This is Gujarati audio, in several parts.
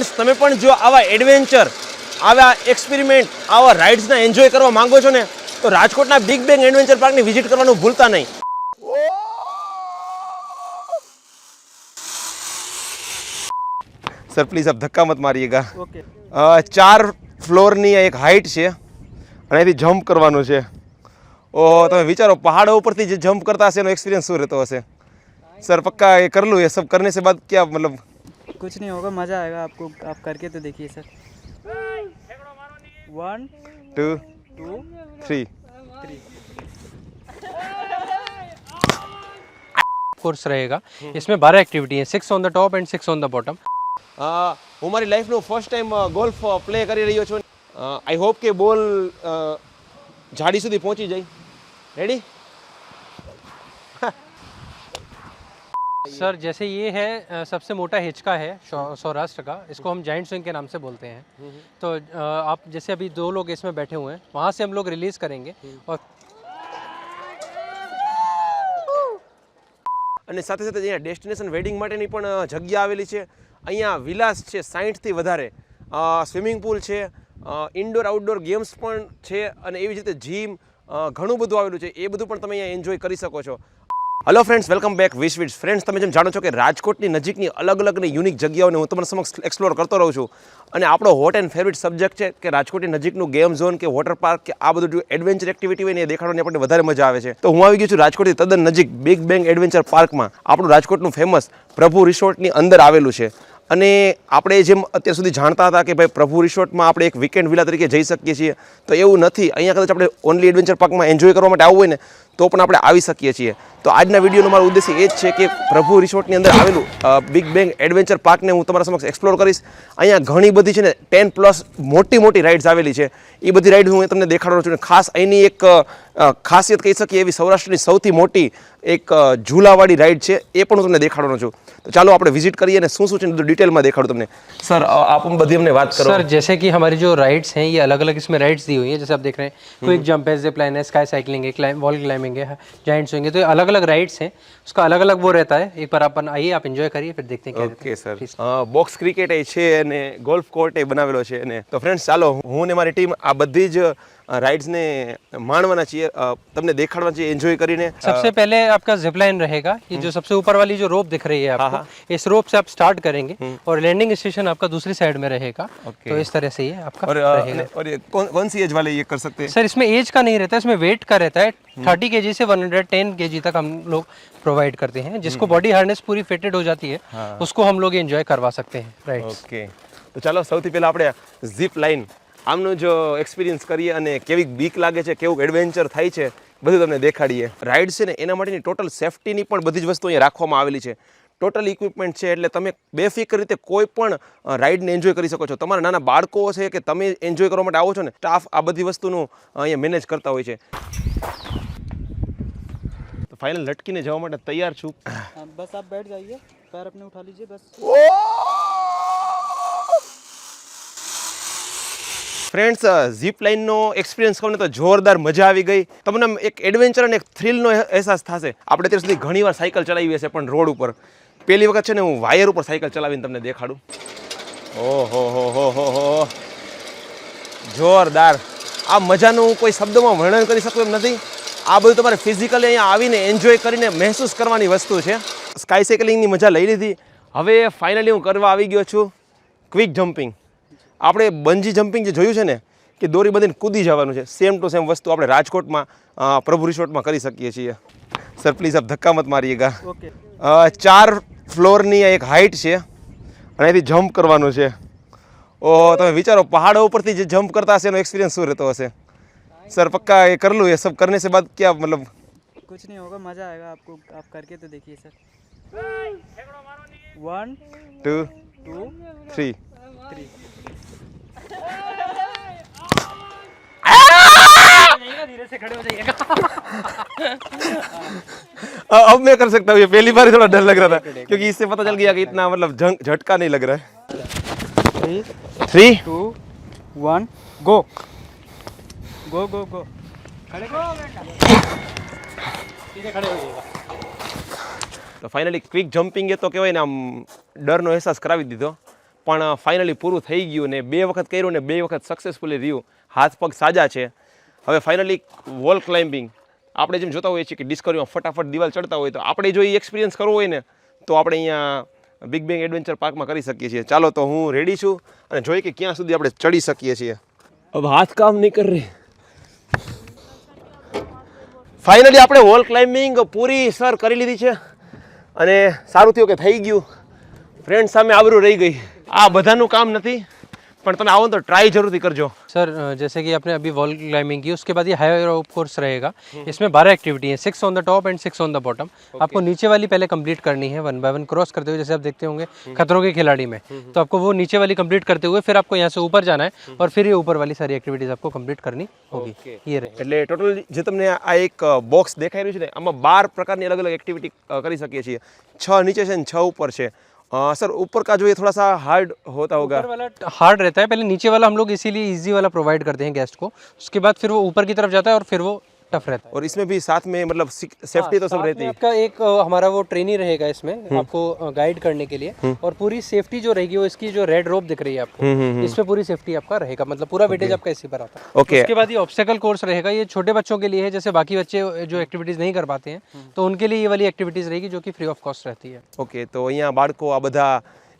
ફ્રેન્ડ્સ તમે પણ જો આવા એડવેન્ચર આવા એક્સપેરિમેન્ટ આવા રાઇડ્સના એન્જોય કરવા માંગો છો ને તો રાજકોટના બિગ બેંગ એડવેન્ચર પાર્કની વિઝિટ કરવાનું ભૂલતા નહીં સર પ્લીઝ આપ ધક્કા મત મારીએગા ચાર ફ્લોરની એક હાઇટ છે અને એથી જમ્પ કરવાનું છે ઓહો તમે વિચારો પહાડો ઉપરથી જે જમ્પ કરતા હશે એનો એક્સપિરિયન્સ શું રહેતો હશે સર પક્કા એ કરલું એ સબ કરને બાદ ક્યાં મતલબ कुछ नहीं होगा मज़ा आएगा आपको आप करके तो देखिए sir one two two three three course रहेगा इसमें बारह एक्टिविटी है six on the top and six on the bottom હું મારી લાઈફનું ફર્સ્ટ ટાઈમ ગોલ્ફ પ્લે કરી રહ્યો છું आई होप के बॉल झाड़ी सुधी पहुंची जाए रेडी सर जैसे ये है सबसे मोटा हिचका है सोरासटका इसको हम जायंट सेंग के नाम से बोलते हैं तो आप जैसे अभी दो लोग इसमें बैठे हुए हैं वहां से हम लोग रिलीज करेंगे और અને સાથે સાથે અહીંયા ડેસ્ટિનેશન વેડિંગ માટે ની પણ જગ્યા આવેલી છે અહીંયા વિલાસ છે 60 થી વધારે સ્વિમિંગ પૂલ છે ઇન્ડોર આઉટડોર ગેમ્સ પણ છે અને એવી જ રીતે જીમ ઘણું બધું આવેલું છે એ બધું પણ તમે અહીંયા એન્જોય કરી શકો છો hello friends welcome back wish wits friends તમે જેમ જાણો છો કે રાજકોટની નજીકની અલગ અલગ અને યુનિક જગ્યાઓને હું તમારા સમક્ષ એક્સપ્લોર કરતો રહું છું અને આપણો હોટ એન્ડ ફેવરિટ સબ્જેક્ટ છે કે રાજકોટની નજીકનું ગેમ ઝોન કે વોટર પાર્ક કે આ બધું જો એડવેન્ચર એક્ટિવિટી હોય ને એ દેખાડવાની આપણને વધારે મજા આવે છે તો હું આવી ગયો છું રાજકોટથી તદ્દન નજીક બિગ બેંગ એડવેન્ચર પાર્કમાં આપણું રાજકોટનું ફેમસ પ્રભુ રિસોર્ટની અંદર આવેલું છે અને આપણે જેમ અત્યાર સુધી જાણતા હતા કે ભાઈ પ્રભુ રિસોર્ટમાં આપણે એક વીકેન્ડ વિલા તરીકે જઈ શકીએ છીએ તો એવું નથી અહીંયા કદાચ આપણે ઓનલી એડવેન્ચર પાર્કમાં એન્જોય કરવા માટે આવવું હોય ને તો પણ આપણે આવી શકીએ છીએ તો આજના વિડીયોનો મારો ઉદ્દેશ્ય એ જ છે કે પ્રભુ રિસોર્ટની અંદર આવેલું બિગ બેંગ એડવેન્ચર પાર્કને હું તમારા સમક્ષ એક્સપ્લોર કરીશ અહીંયા ઘણી બધી છે ને ટેન પ્લસ મોટી મોટી રાઇડ્સ આવેલી છે એ બધી રાઇડ હું તમને દેખાડવાનો છું ખાસ અહીંની એક ખાસિયત કહી શકીએ એવી સૌરાષ્ટ્રની સૌથી મોટી એક ઝૂલાવાળી રાઇડ છે એ પણ હું તમને દેખાડવાનો છું तो चलो आप विजिट करिए ने શું શું છે બધું ડિટેલમાં દેખાડું તમને સર આપ हम બધી અમને વાત करो सर जैसे कि हमारी जो राइड्स हैं ये अलग अलग इसमें राइड्स दी हुई हैं जैसे आप देख रहे हैं क्विक जंप है जिप लाइन है करेंगे जॉइंट स्विंग है तो अलग अलग राइड्स हैं उसका अलग अलग वो रहता है एक बार अपन आइए आप एंजॉय करिए फिर देखते हैं ओके सर बॉक्स क्रिकेट है गोल्फ कोर्ट है बनावेलो है तो फ्रेंड्स चलो हूँ मेरी टीम आ बदीज राइड्स રાઇડ્સને માણવાના છીએ તમને देखा चाहिए एंजॉय कर सबसे पहले आपका जिपलाइन रहेगा ये जो हम्म। सबसे ऊपर वाली जो रोप दिख रही है हाँ, आपको हाँ। इस रोप से आप स्टार्ट करेंगे हम्म। और लैंडिंग स्टेशन आपका दूसरी साइड में रहेगा तो इस तरह से ये आपका और, रहेगा और ये कौन कौन सी एज वाले ये कर सकते हैं सर इसमें एज का नहीं रहता इसमें वेट का रहता है हम्म। थर्टी के से वन हंड्रेड तक हम लोग प्रोवाइड करते हैं जिसको बॉडी हार्डनेस पूरी फिटेड हो जाती है हाँ। उसको हम लोग एंजॉय करवा सकते हैं राइट ओके तो चलो સૌથી पहले आप जिप लाइन આમનો જો એક્સપિરિયન્સ કરીએ અને કેવી બીક લાગે છે કેવું એડવેન્ચર થાય છે બધું તમને દેખાડીએ રાઇડ છે ને એના માટેની ટોટલ સેફટીની પણ બધી જ વસ્તુ અહીંયા રાખવામાં આવેલી છે ટોટલ ઇક્વિપમેન્ટ છે એટલે તમે બેફિકર રીતે કોઈ પણ રાઇડને એન્જોય કરી શકો છો તમારા નાના બાળકો છે કે તમે એન્જોય કરવા માટે આવો છો ને સ્ટાફ આ બધી વસ્તુનું અહીંયા મેનેજ કરતા હોય છે તો ફાઇનલ લટકીને જવા માટે તૈયાર છું બસ આપ બેઠ જઈએ पैर अपने उठा लीजिए बस ફ્રેન્ડ્સ ઝીપ લાઇનનો એક્સપિરિયન્સ કહું તો જોરદાર મજા આવી ગઈ તમને એક એડવેન્ચર અને એક થ્રિલનો અહેસાસ થશે આપણે ત્યાં સુધી ઘણીવાર સાયકલ ચલાવી હશે પણ રોડ ઉપર પહેલી વખત છે ને હું વાયર ઉપર સાયકલ ચલાવીને તમને દેખાડું ઓહો હો હો હો હો જોરદાર આ મજાનું કોઈ શબ્દોમાં વર્ણન કરી શકું એમ નથી આ બધું તમારે ફિઝિકલી અહીંયા આવીને એન્જોય કરીને મહેસૂસ કરવાની વસ્તુ છે સ્કાય સાયકલિંગની મજા લઈ લીધી હવે ફાઇનલી હું કરવા આવી ગયો છું ક્વિક જમ્પિંગ આપડે બન્જી જમ્પિંગ જે જોયું છે ને કે દોરી બાંધીને કૂદી જવાનું છે સેમ ટુ સેમ વસ્તુ આપણે રાજકોટમાં પ્રભુ રિસોર્ટમાં કરી સકીએ છીએ સર પ્લીઝ આપ ધક્કા મત મારिएगा ओके ચાર ફ્લોર ની એક હાઈટ છે અને અહીં જમ્પ કરવાનો છે ઓ તમે વિચારો પહાડ ઉપરથી જે જમ્પ કરતા છે એનો એક્સપિરિયન્સ સુ રહેતો હશે સર પક્કા એ કર લઉં યસ કરને સે બાદ ક્યા મતલબ kuch nahi hoga maza aayega aapko aap karke to dekhiye sir 1 2 3 से खड़े हो जाइएगा अब मैं कर सकता हूँ ये पहली बार थोड़ा डर लग रहा था क्योंकि इससे पता चल गया कि इतना मतलब झटका नहीं लग रहा है three two one go go go go खड़े खड़े हो जाइएगा तो ફાઇનલી ક્વિક જમ્પિંગે તો કહેવાય ને આમ ડરનો અહેસાસ કરાવી દીધો પણ ફાઇનલી પૂરું થઈ ગયું ને બે વખત કર્યું ને બે વખત સક્સેસફુલી હવે ફાઇનલી વોલ ક્લાઇમ્બિંગ આપણે જેમ જોતા હોઈએ છીએ કે ડિસ્કવરીમાં ફટાફટ દિવાલ ચડતા હોય તો આપણે જો એ એક્સપિરિયન્સ કરવો હોય ને તો આપણે અહીંયા બિગ બેંગ એડવેન્ચર પાર્કમાં કરી શકીએ છીએ ચાલો તો હું રેડી છું અને જોઈએ કે ક્યાં સુધી આપણે ચડી શકીએ છીએ હવે હાથ કામ નહીં કરી ફાઇનલી આપણે વોલ ક્લાઇમ્બિંગ પૂરી સર કરી લીધી છે અને સારું થયું કે થઈ ગયું ફ્રેન્ડ સામે આવરું રહી ગઈ આ બધાનું કામ નથી पर तुम आओ तो ट्राई जरूर કરજો सर जैसे कि आपने अभी वॉल क्लाइंबिंग की उसके बाद ये हाई रोप कोर्स रहेगा इसमें बारह एक्टिविटी है six on the top and six on the bottom आपको नीचे वाली पहले कंप्लीट करनी है वन बाय वन क्रॉस करते हुए जैसे आप देखते होंगे हम्म। खतरों के खिलाड़ी में हम्म, हम्म। तो आपको वो नीचे वाली कंप्लीट करते हुए फिर आपको यहाँ से ऊपर जाना है और फिर ये ऊपर वाली सारी एक्टिविटीज आपको कम्प्लीट करनी होगी ये રહે टोटल जो જે आ एक बॉक्स देखा है રહ્યું છે ને આમાં બાર પ્રકારની અલગ અલગ એક્ટિવિટી કરી શકીએ છીએ છ નીચે છે ને आ, सर ऊपर का जो ये थोड़ा सा हार्ड होता होगा वाला हार्ड रहता है पहले नीचे वाला हम लोग इसीलिए इजी वाला प्रोवाइड करते हैं गेस्ट को उसके बाद फिर वो ऊपर की तरफ जाता है और फिर वो टफ रहता है और इसमें भी साथ में मतलब सेफ्टी तो हाँ, सब रहती है आपका एक हमारा वो ट्रेनी रहेगा इसमें हम्म। आपको गाइड करने के लिए हम्म। और पूरी सेफ्टी जो रहेगी वो इसकी जो रेड रोप दिख रही है आपको हम्म, इसमें पूरी सेफ्टी आपका रहेगा मतलब पूरा वेटेज आपका इसी पर आता है ओके तो उसके बाद ये ऑब्स्टेकल कोर्स रहेगा ये छोटे बच्चों के लिए है जैसे बाकी बच्चे जो एक्टिविटीज नहीं कर पाते हैं तो उनके लिए ये वाली एक्टिविटीज रहेगी जो की फ्री ऑफ कॉस्ट रहती है ओके तो यहाँ बाढ़ को आप बधा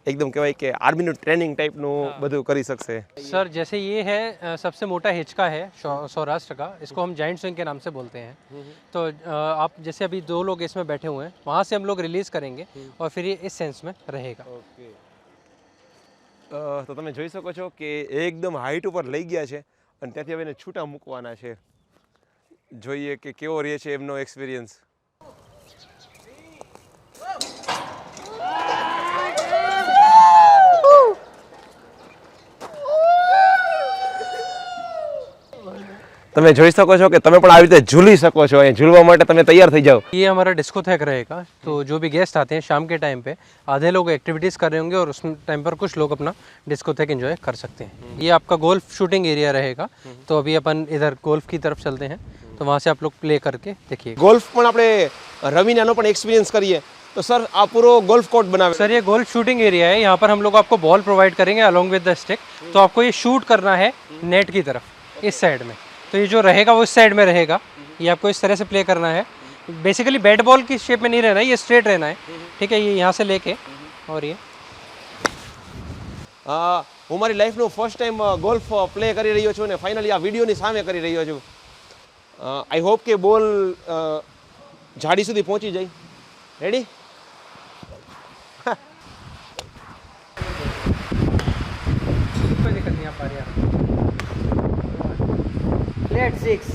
એકદમ કહેવાય કે આર્મીનું ટ્રેનિંગ ટાઇપનું બધું કરી શકે સર જેસે યે હે સબસે મોટા હીચકા હે સૌરાષ્ટ્ર કા ઇસકો હમ જાયન્ટ સિંગ કે નામ સે બોલતે હે તો આપ જસે અભી દો લોગ ઇસમે બેઠે હુએ હે વહા સે હમ લોગ રિલીઝ કરેંગે ઓર ફિર યે ઇસ સેન્સ મે રહેગા ઓકે તો તમે જોઈ શકો છો કે એકદમ હાઈટ ઉપર લઈ ગયા છે અને ત્યાંથી હવે એને છૂટા મુકવાના છે જોઈયે કે કેવો રહી છે એમનો એક્સપિરિયન્સ તમે જોઈ सको कि કે તમે પણ झूली सको છો અહીંયા झूलવા માટે जाओ ये हमारा डिस्कोथेक रहेगा तो जो भी गेस्ट आते हैं शाम के टाइम पे आधे लोग एक्टिविटीज़ कर रहे होंगे और उस टाइम पर कुछ लोग अपना डिस्कोथेक एंजॉय कर सकते हैं हम्म। ये आपका गोल्फ शूटिंग एरिया रहेगा हम्म। तो अभी अपन इधर गोल्फ की तरफ चलते हैं तो वहाँ से आप लोग प्ले करके देखिए गोल्फ પણ रवि રમીને एक्सपीरियंस करिए तो सर आप पूरा गोल्फ कोर्ट बनावे सर ये गोल्फ शूटिंग एरिया है यहाँ पर हम लोग आपको बॉल प्रोवाइड करेंगे अलॉन्ग विद द स्टिक तो आपको ये शूट करना है नेट की तरफ इस साइड में तो ये जो रहेगा वो इस साइड में रहेगा ये आपको इस तरह से प्ले करना है बेसिकली बैट बॉल की शेप में नहीं रहना है ये स्ट्रेट रहना है ठीक है ये यहाँ से लेके और ये હું મારી લાઈફનું ફર્સ્ટ ટાઈમ ગોલ્ફ પ્લે કરી રહ્યો છું અને ફાઇનલી આ सामने कर रही हो છું आई होप के बॉल झाड़ी સુધી પહોંચી જાય રેડી 6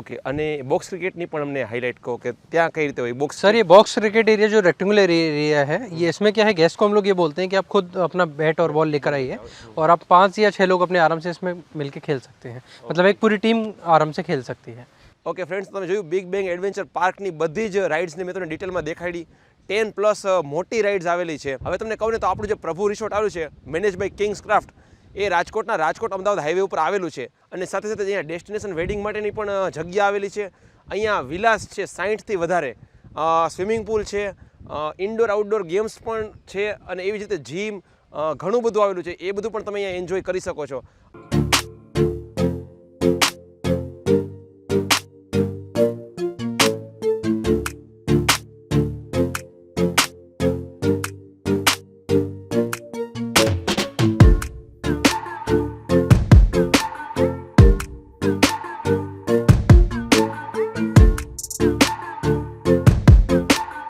ओके अने बॉक्स क्रिकेट ની પણ આપણે હાઇલાઇટ કો કે ત્યાં કઈ રીતે હોય બોક્સરી બોક્સ ક્રિકેટ જે જો રેકટેંગ્યુલર એરિયા છે એસમે કે હે ગેસ કોમ લોકો એ બોલતે કે આપ ખુદ અપના બેટ ઓર બોલ લેકર આઈએ ઓર આપ પાંચ કે છ લોકો અપને આરામ સે એસમે મળી કે ખેલ સકતે હે મતલબ એક પૂરી ટીમ આરામ સે ખેલ સકતી હે ઓકે ફ્રેન્ડ્સ તમે જો બિગ બેંગ એડવેન્ચર પાર્ક ની બધી જ રાઈડ્સ ને મે તો ડિટેલ માં દેખાડી 10 પ્લસ મોટી રાઈડ્સ આવેલી છે હવે તમને કહું ને તો આપણો જે પ્રભુ રિસોર્ટ આવે છે મેનેજ બાય કિંગ્સ ક્રાફ્ટ એ રાજકોટના રાજકોટ અમદાવાદ હાઈવે ઉપર આવેલું છે અને સાથે સાથે અહીંયા ડેસ્ટિનેશન વેડિંગ માટેની પણ જગ્યા આવેલી છે અહીંયા વિલાસ છે સાઠથી વધારે સ્વિમિંગ પુલ છે ઇન્ડોર આઉટડોર ગેમ્સ પણ છે અને એવી જ રીતે જીમ ઘણું બધું આવેલું છે એ બધું પણ તમે અહીંયા એન્જોય કરી શકો છો